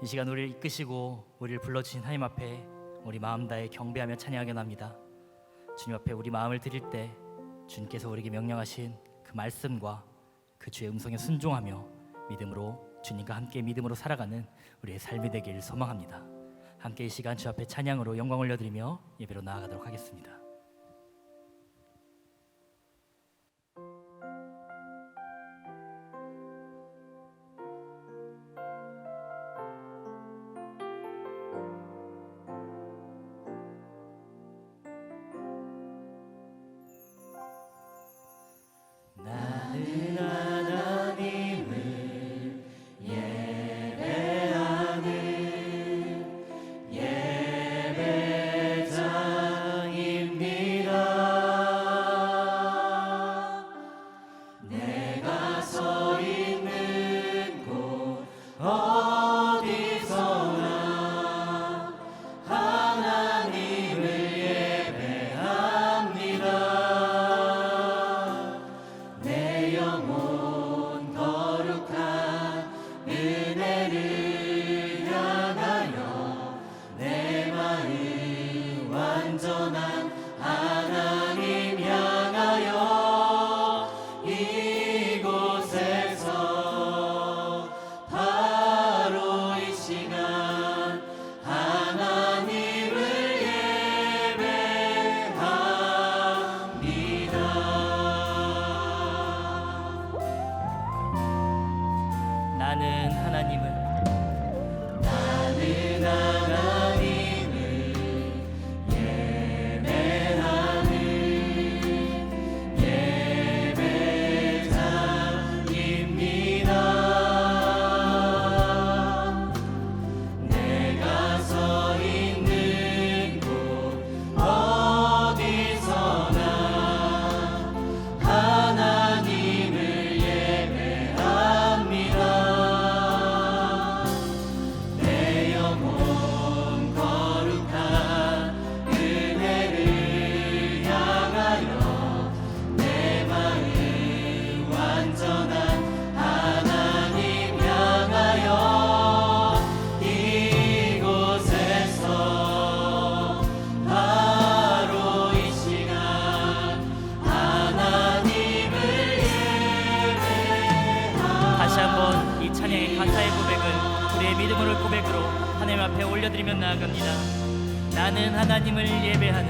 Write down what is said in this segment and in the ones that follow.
이 시간 우리를 이끄시고 우리를 불러주신 하나님 앞에 우리 마음 다해 경배하며 찬양하게납니다 주님 앞에 우리 마음을 드릴 때 주님께서 우리에게 명령하신 그 말씀과 그 주의 음성에 순종하며 믿음으로 주님과 함께 믿음으로 살아가는 우리의 삶이 되길 소망합니다. 함께 이 시간 주 앞에 찬양으로 영광 올려드리며 예배로 나아가도록 하겠습니다. 하나님을 예배하는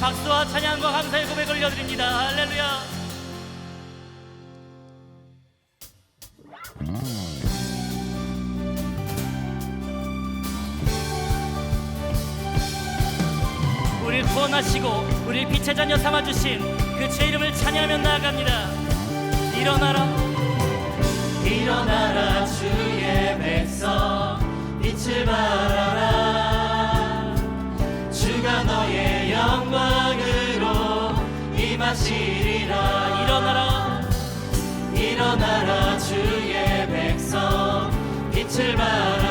박수와 찬양과 감사의 고백을 올려드립니다. 할렐루야. 우리 구원하시고 우리 빛의 자녀 삼아주신 그 제 이름을 찬양하며 나아갑니다. 일어나라, 일어나라 주의 백성 빛을 발. 실망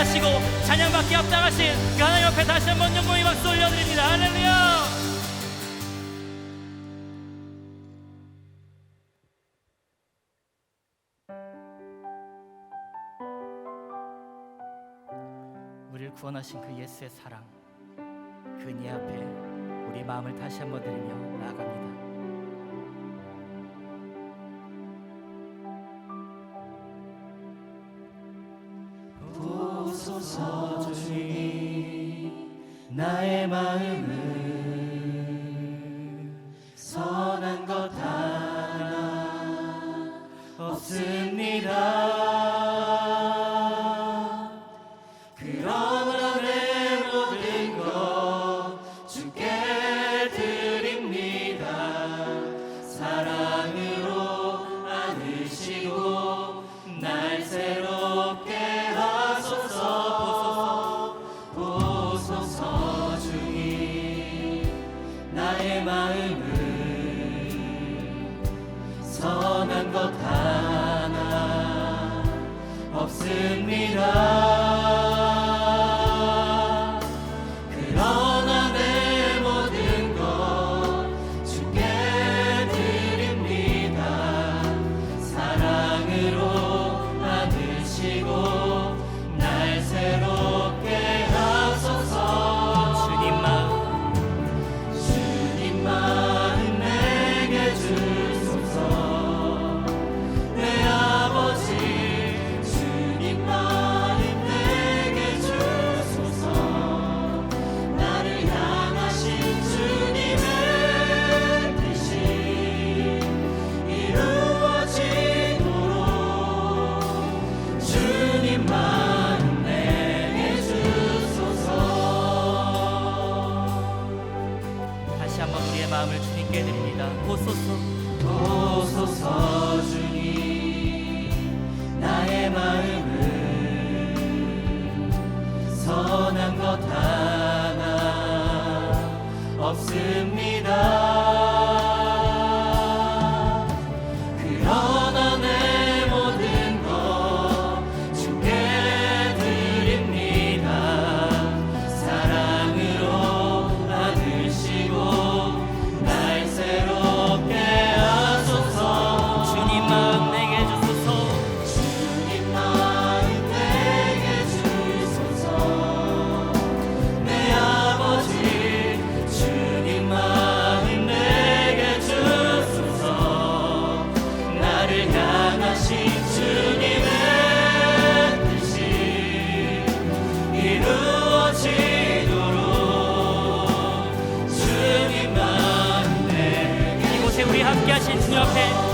하시고 찬양받기 합당하신 그 하나님 앞에 다시 한번 영광의 박수 올려드립니다. 할렐루야! 우리를 구원하신 그 예수의 사랑 그니 앞에 우리 마음을 다시 한번 드리며 나아갑니다. 마음을 믿습니다. your head.